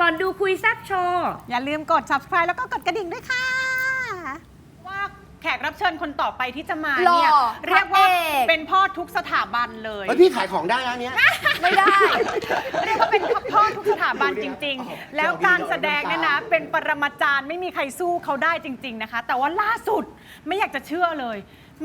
ก่อนดูคุยแซบโชว์อย่าลืมกด subscribe แล้วก็กดกระดิ่งด้วยค่ะ ว่าแขกรับเชิญคนต่อไปที่จะมาหล่อเนี่ยเรียกว่าพระเอก เป็นพ่อทุกสถาบันเลยเฮ้ยพี่ขายของได้แล้วเนี้ย ไม่ได้ เรียกว่าเป็นพ่อทุกสถาบันจริงอ๋อๆแล้วการแสดงเนี่ยนะ เป็นปรมาจารย์ไม่มีใครสู้เขาได้จริง ๆนะคะ แต่ว่าล่าสุดไม่อยากจะเชื่อเลย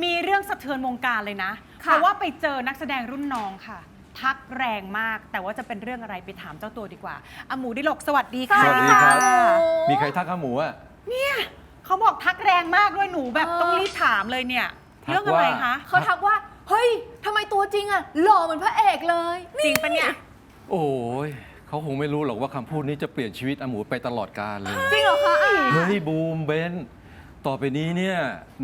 มีเรื่องสะเทือนวงการเลยนะค่ะเพราะว่าไปเจอนักแสดงรุ่นน้องค่ะ ทักแรงมาก แต่ว่าจะเป็นเรื่องอะไรไปถามเจ้าตัวดีกว่าอาหมูดิลกสวัสดีค่ะสวัสดีครับโอ้มีใครทักข้าหมูอะเขาบอกทักแรงมากด้วยหนูแบบเออต้องรีบถามเลยเนี่ยทักเรื่องอะไรว่าคะเขาทักว่า เฮ้ยทำไมตัวจริงอะหล่อเหมือนพระเอกเลย จริงปะเนี่ย โอ้ยเขาคงไม่รู้หรอกว่าคำพูดนี้จะเปลี่ยนชีวิตอาหมูไปตลอดกาลเลย จริงเหรอคะอาเฮ้ยบูมเบน ต่อไปนี้เนี่ย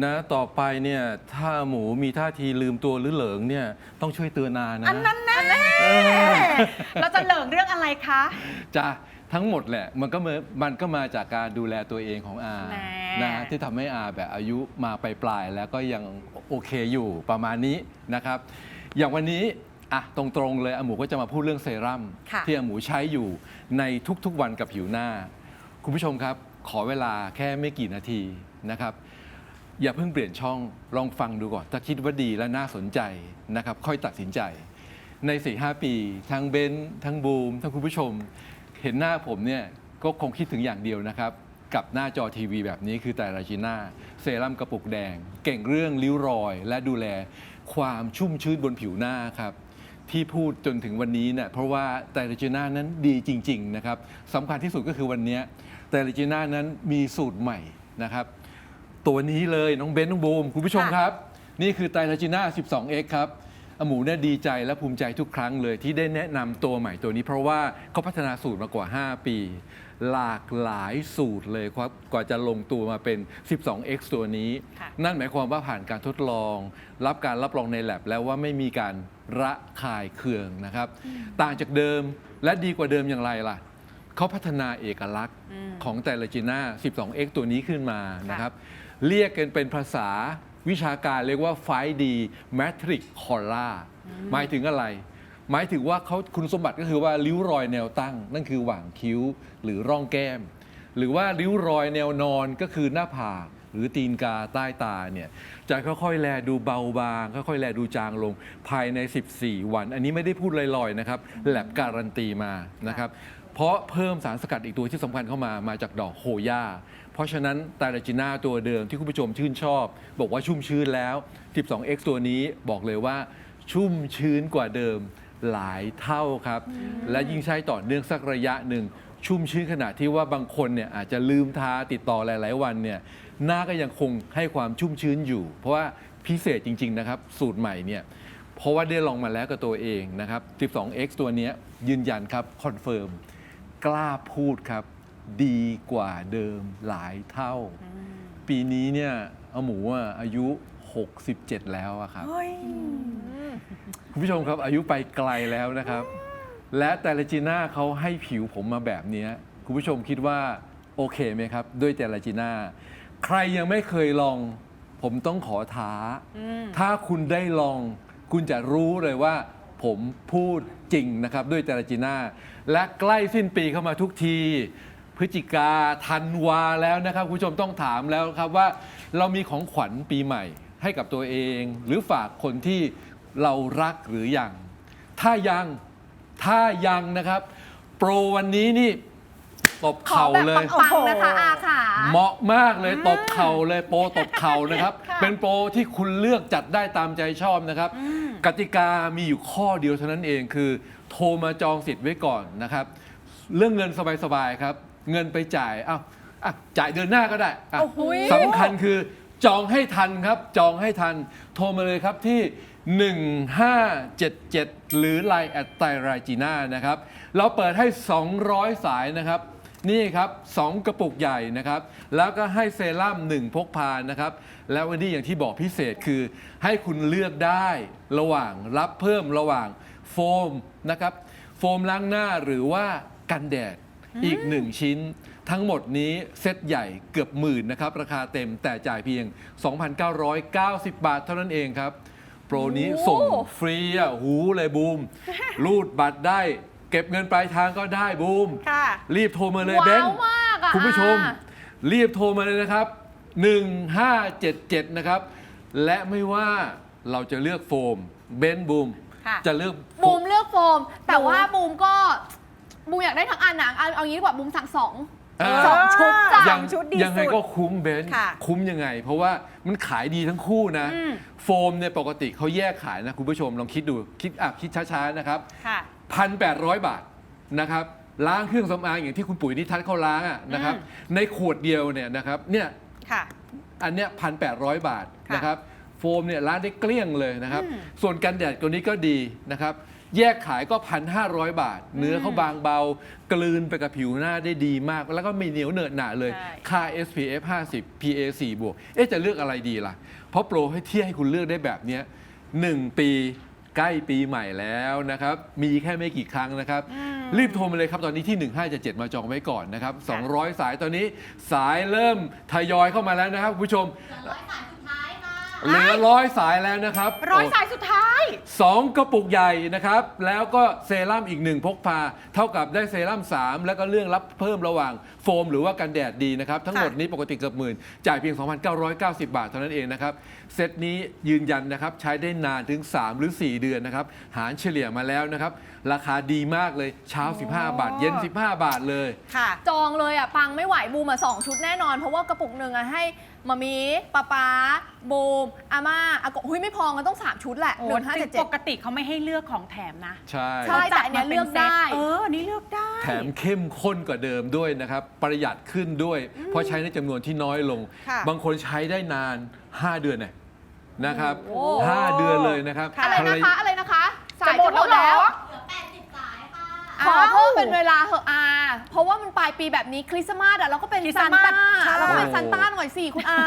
นะต่อไปเนี่ยถ้าหมูมีท่าทีลืมตัวหรือเหลิงเนี่ยต้องช่วยเตือนนานะ อันนั้นแน่เออเราจะเหลิงเรื่องอะไรคะ จ้ะทั้งหมดแหละมันก็มามันก็มาจากการดูแลตัวเองของอาแน่นะที่ทำให้อาแบบอายุมาปลายๆแล้วก็ยังโอเคอยู่ประมาณนี้นะครับ อย่างวันนี้อะตรงๆเลยอาหมูก็จะมาพูดเรื่องเซรั่มค่ะ ที่อาหมูใช้อยู่ในทุกๆวันกับผิวหน้า คุณผู้ชมครับ ขอเวลาแค่ไม่กี่นาที นะครับ อย่าเพิ่งเปลี่ยนช่องลองฟังดูก่อน ถ้าคิดว่าดีและน่าสนใจนะครับ ค่อยตัดสินใจ ใน4-5ปี ทั้งเบนซ์ทั้งบูม ทั้งคุณผู้ชม เห็นหน้าผมเนี่ยก็คงคิดถึงอย่างเดียวนะครับ กับหน้าจอทีวีแบบนี้คือไตรราจีน่าเซรั่มกระปุกแดง เก่งเรื่องริ้วรอย และดูแลความชุ่มชื้นบนผิวหน้าครับที่พูดจนถึงวันนี้เนี่ยเพราะว่าไตรราจีน่านั้นดีจริง ๆ นะครับสำคัญที่สุดก็คือวันนี้ยไตรราจีน่านั้นมีสูตรใหม่นะครับ ตัวนี้เลยน้องเบนซ์น้องบูมคุณผู้ชมครับ นี่คือไตรลาจิน่า 12x ครับอาหมูเนี่ยดีใจและภูมิใจทุกครั้งเลยที่ได้แนะนำตัวใหม่ตัวนี้ เพราะว่าเขาพัฒนาสูตรมากว่า 5 ปี หลากหลายสูตรเลยครับกว่าจะลงตัวมาเป็น 12x ตัวนี้ค่ะนั่นหมายความว่าผ่านการทดลอง รับการรับรองในแลบแล้วว่าไม่มีการระคายเคืองนะครับ ต่างจากเดิมและดีกว่าเดิมอย่างไรล่ะเขาพัฒนาเอกลักษณ์ของแต่ละจีน่า 12x ตัวนี้ขึ้นมานะครับ เรียกกันเป็นภาษาวิชาการเรียกว่า 5D Matrix Color หมายถึงอะไร หมายถึงว่าเขาคุณสมบัติก็คือว่าริ้วรอยแนวตั้ง นั่นคือหว่างคิ้วหรือร่องแก้ม หรือว่าริ้วรอยแนวนอนก็คือหน้าผาก หรือตีนกาใต้ตาเนี่ยจะค่อยๆ แลดูเบาบาง ค่อยๆ แลดูจางลงภายใน 14 วัน อันนี้ไม่ได้พูดลอยๆนะครับแลบการันตีมานะครับเพราะเพิ่มสารสกัดอีกตัวที่สำคัญเข้ามามาจากดอกโฮย่าเพราะฉะนั้นไตรจีน่าตัวเดิมที่คุณผู้ชมชื่นชอบ บอกว่าชุ่มชื้นแล้ว 12x ตัวนี้บอกเลยว่าชุ่มชื้นกว่าเดิมหลายเท่าครับ และยิ่งใช้ต่อเนื่องสักระยะหนึ่ง ชุ่มชื้นขนาดที่ว่าบางคนเนี่ยอาจจะลืมทาติดต่อหลาย ๆ วันเนี่ยหน้าก็ยังคงให้ความชุ่มชื้นอยู่ เพราะว่าพิเศษจริง ๆ นะครับ สูตรใหม่เนี่ยเพราะว่าได้ลองมาแล้วกับตัวเองนะครับ 12x ตัวเนี้ยยืนยันครับคอนเฟิร์มกล้าพูดครับ ดีกว่าเดิมหลายเท่า ปีนี้เนี่ยเอาหมูอะอายุ 67 แล้วอะครับเฮ้ยคุณผู้ชมครับอายุไปไกลแล้วนะครับ และแต่ละจีน่าเขาให้ผิวผมมาแบบเนี้ยคุณผู้ชมคิดว่าโอเคไหมครับ ด้วยแต่ละจีน่าใครยังไม่เคยลอง ผมต้องขอท้า ถ้าคุณได้ลอง คุณจะรู้เลยว่า ผมพูดจริงนะครับ ด้วยแต่ละจีน่าและใกล้สิ้นปีเข้ามาทุกทีพฤศจิกาธันวาแล้วนะครับคุณผู้ชมต้องถามแล้วครับว่า เรามีของขวัญปีใหม่ ให้กับตัวเอง หรือฝากคนที่เรารักหรือยังถ้ายัง ถ้ายังนะครับ โปรวันนี้นี่ตบขอเข่าแบบเลย ปังๆนะคะอาค่ะ เหมาะมากเลยตบเข่าเลยโปรตบเข่านะครับเป็นโปรที่คุณเลือกจัดได้ตามใจชอบนะครับ กติกามีอยู่ข้อเดียวเท่านั้นเองคือ โทรมาจองสิทธิ์ไว้ก่อนนะครับ เรื่องเงินสบายๆครับ เงินไปจ่ายอ้าวอะจ่ายเดือนหน้าก็ได้อะโอ้โห สำคัญคือจองให้ทันครับ จองให้ทันโทรมาเลยครับที่ 1577 หรือ Line แอดไตรจีน่านะครับ เราเปิดให้ 200 สายนะครับ นี่ครับ 2 กระปุกใหญ่นะครับ แล้วก็ให้เซรั่ม1 พกพานะครับ แล้ววันนี้อย่างที่บอกพิเศษคือ ให้คุณเลือกได้ระหว่างรับเพิ่มระหว่างโฟมนะครับ โฟมล้างหน้าหรือว่ากันแดดอีก 1 ชิ้นทั้งหมดนี้เซตใหญ่เกือบหมื่นนะครับ ราคาเต็มแต่จ่ายเพียง 2,990 บาทเท่านั้นเองครับ โปรนี้ส่งฟรีอะหูเลยบูม รูดบัตรได้ เก็บเงินปลายทางก็ได้บูม ค่ะ รีบโทรมาเลยว้าวเบนซ์มากอะคุณผู้ชม อะ รีบโทรมาเลยนะครับ 1577 นะครับ และไม่ว่าเราจะเลือกโฟมเบนซ์บูม ค่ะ จะเลือก บูมเลือกโฟม แต่ว่าบูมก็บูมอยากได้ทั้งอันนะเอาเอางี้ดีกว่าบูมสั่งสองเออสองชุดจ้ะ ยังชุดดียังไงสุดก็คุ้มเบนซ์ค่ะคุ้มยังไง เพราะว่ามันขายดีทั้งคู่นะ อืม โฟมเนี่ยปกติเขาแยกขายนะคุณผู้ชมลองคิดดูคิดอะคิดช้าๆนะครับ ค่ะพันแปดร้อยบาทนะครับล้างเครื่องสำอางอย่างที่คุณปุ๋ยนิทัศน์เขาล้างอะนะครับอืมในขวดเดียวเนี่ยนะครับเนี่ยค่ะ อันเนี้ยพันแปดร้อยบาทค่ะนะครับโฟมเนี่ยล้างได้เกลี้ยงเลยนะครับ อืม ส่วนกันแดดตัวนี้ก็ดีนะครับ แยกขายก็พันห้าร้อยบาท เนื้อเขาบางเบา กลืนไปกับผิวหน้าได้ดีมาก แล้วก็ไม่เหนียวเหนอะหนะเลย ใช่ ค่า SPF 50 PA 4บวกเอ๊ะจะเลือกอะไรดีล่ะ เพราะโปรให้เที่ยให้คุณเลือกได้แบบเนี้ยหนึ่งปีใกล้ปีใหม่แล้วนะครับ มีแค่ไม่กี่ครั้งนะครับ รีบโทรมาเลยครับ ตอนนี้ที่ 1577 มาจองไว้ก่อนนะครับ 200 สายตอนนี้สายเริ่มทยอยเข้ามาแล้วนะครับคุณผู้ชม เหลือร้อยสายแล้วนะครับร้อยสายสุดท้า ยสองกระปุกใหญ่นะครับ แล้วก็เซรั่มอีกหนึ่งพกพา เท่ากับได้เซรั่ม 3 แล้วก็เรื่องรับเพิ่มระหว่างโฟมหรือว่ากันแดดดีนะครับ ทั้งหมดนี้ปกติเกือบหมื่น จ่ายเพียง 2,990 บาทเท่านั้นเองนะครับ เซตนี้ยืนยันนะครับ ใช้ได้นานถึง 3 หรือ 4 เดือนนะครับ หารเฉลี่ยมาแล้วนะครับ ราคาดีมากเลยเช้า 15 บาท เย็น 15 บาทเลย ค่ะ จองเลยอะปังไม่ไหวบูมอะสองชุดแน่นอน เพราะว่ากระปุกหนึ่งอะให้ มามีป้าป๊าบูมอาม่าอากงหุ้ยไม่พอกันต้อง 3 ชุดแหละโอ้หนึ่งห้าจริเจ็ดงเจ็ปดกติเขาไม่ให้เลือกของแถมนะใช่ ใช่แต่อันเนี้ยเลือกได้ เออนี่เลือกได้ แถมเข้มข้นกว่าเดิมด้วยนะครับ ประหยัดขึ้นด้วย เพราะใช้ในจำนวนที่น้อยลง ค่ะ บางคนใช้ได้นาน 5 เดือนเนี่ยนะครับ โอ้5เดือนเลยนะครับค่ะอะไรนะคะอะไรนะคะ สายจะหมดแล้วเหรอ ขอเพิ่มเป็นเวลาเหอะอาเพราะว่ามันปลายปีแบบนี้คริสต์มาสอะเราก็เป็นคริสต์ซานมาส ต้าใช่เราก็เป็นซานต้าหน่อยสิคุณอา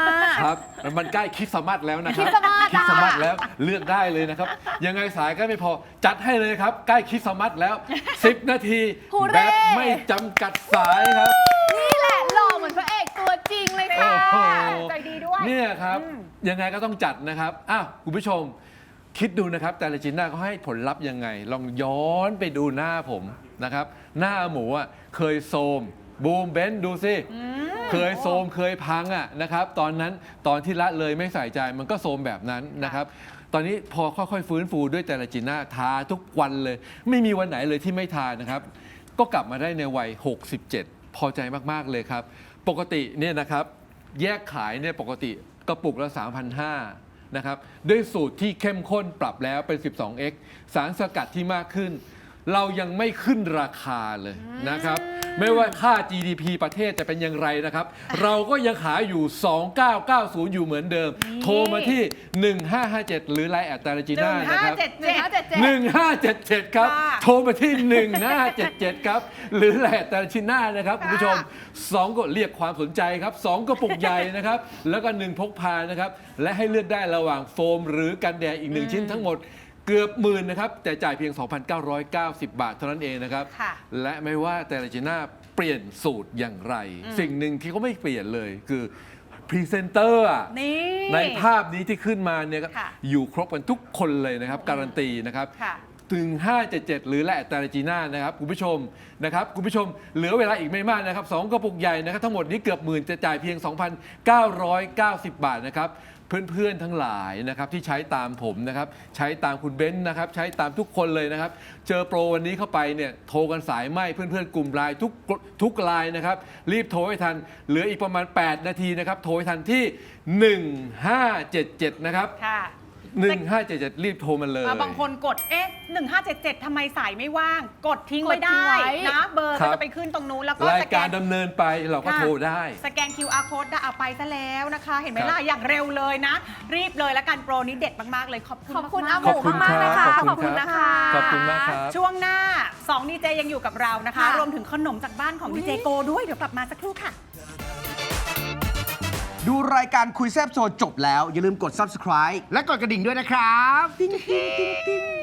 ครับแล้วมันใกล้คริสต์มาสแล้วนะครัคริสต์มาสคริสต์มาสอะแล้วเลือกได้เลยนะครับ ยังไงสายก็ไม่พอจัดให้เลยครับ ใกล้คริสต์มาสแล้ว 10 นาทีฮูเร่ แบบไม่จำกัดสายครับ นี่แหละหล่อเหมือนพระเอกตัวจริงเลยค่ะ โอ้โห ใจดีด้วย เนี่ยครับอืมยังไงก็ต้องจัดนะครับ อ้าว คุณผู้ชม คิดดูนะครับแต่ละจินหน้าเขาให้ผลลัพธ์ยังไง ลองย้อนไปดูหน้าผมนะครับ หน้าหมูอะเคยโซมบูมเบนซ์ดูสิ เคยโซมเคยพังอะนะครับ ตอนนั้นตอนที่ละเลยไม่ใส่ใจมันก็โซมแบบนั้นนะครับ ตอนนี้พอค่อยๆ ฟื้นฟูด้วยแต่ละจินหน้าทาทุกวันเลย ไม่มีวันไหนเลยที่ไม่ทานะครับ ก็กลับมาได้ในวัย 67 พอใจมากๆเลยครับ ปกติเนี่ยนะครับ แยกขายเนี่ยปกติกระปุกละ3,500 นะครับด้วยสูตรที่เข้มข้นปรับแล้วเป็น 12x สารสกัดที่มากขึ้น เรายังไม่ขึ้นราคาเลยนะครับ ไม่ว่าค่า GDP ประเทศจะเป็นอย่างไรนะครับ เราก็ยังขายอยู่ 2990 อยู่เหมือนเดิม โทรมาที่ 1557 หรือไลน์แอดตาลจีน่านะครับ1577 1577 ครับ ค่ะโทรมาที่ 1577 ครับ หรือแหละแต่ละชิ้นหน้านะครับคุณผู้ชม2ก็เรียกความสนใจครับ 2 กระปุกใหญ่นะครับ แล้วก็ 1 พกพานะครับ และให้เลือกได้ระหว่างโฟมหรือกันแดดอีก 1 ชิ้นทั้งหมด เกือบหมื่นนะครับ แต่จ่ายเพียง 2,990 บาทเท่านั้นเองนะครับ ค่ะและไม่ว่าแต่ละจีน่าเปลี่ยนสูตรอย่างไรสิ่งหนึ่งที่เขาไม่เปลี่ยนเลยคือพรีเซนเตอร์อะนี่ ในภาพนี้ที่ขึ้นมาเนี่ยก็ค่ะ อยู่ครบกันทุกคนเลยนะครับ การันตีนะครับ ค่ะ ถึง 577 หรือแหละตาลจีน่านะครับ คุณผู้ชมนะครับ คุณผู้ชมเหลือเวลาอีกไม่มากนะครับสองกระปุกใหญ่นะครับ ทั้งหมดนี้เกือบหมื่นจะจ่ายเพียง 2,990 บาทนะครับ เพื่อนๆทั้งหลายนะครับที่ใช้ตามผมนะครับ ใช้ตามคุณเบนซ์นะครับ ใช้ตามทุกคนเลยนะครับ เจอโปรวันนี้เข้าไปเนี่ยโทรกันสายไหมเพื่อนๆกลุ่มไลน์ทุกทุกไลน์นะครับ รีบโทรให้ทัน เหลืออีกประมาณ 8 นาทีนะครับ โทรให้ทันที่ 1577 นะครับ ค่ะ 1577 รีบโทรมาเลย อะบางคนกด เอ๊ะ 1577ทำไมสายไม่ว่าง กดทิ้งไว้กดทิ้ได้งไว้ นะ เบอร์ครัก็บ จะไปขึ้นตรงนู้น แล้วก็รายสแกการน ดำเนินไปเราก็ค่ะ โทรได้ สแกน QR code ได้เอาไปซะแล้วนะคะ เห็นไหมครับล่ะอย่างเร็วเลยนะ รีบเลยแล้วกันโปรนี้เด็ดมาก ๆ เลย ขอบคุณขอบคุณมาอากหๆมูมากๆนะคะขอบขคุอบคุณณครับนะคะขอบคุณมากครับ ช่วงหน้า2ดีเจยังอยู่กับเรานะคะ ค่ะรวมถึงขนมจากบ้านของดีเจโกด้วย เดี๋ยวกลับมาสักครู่ค่ะ ดูรายการคุยแซบโซจบแล้ว อย่าลืมกด subscribe และกดกระดิ่งด้วยนะครับ ติ๊งติ๊งติ๊งติ๊ง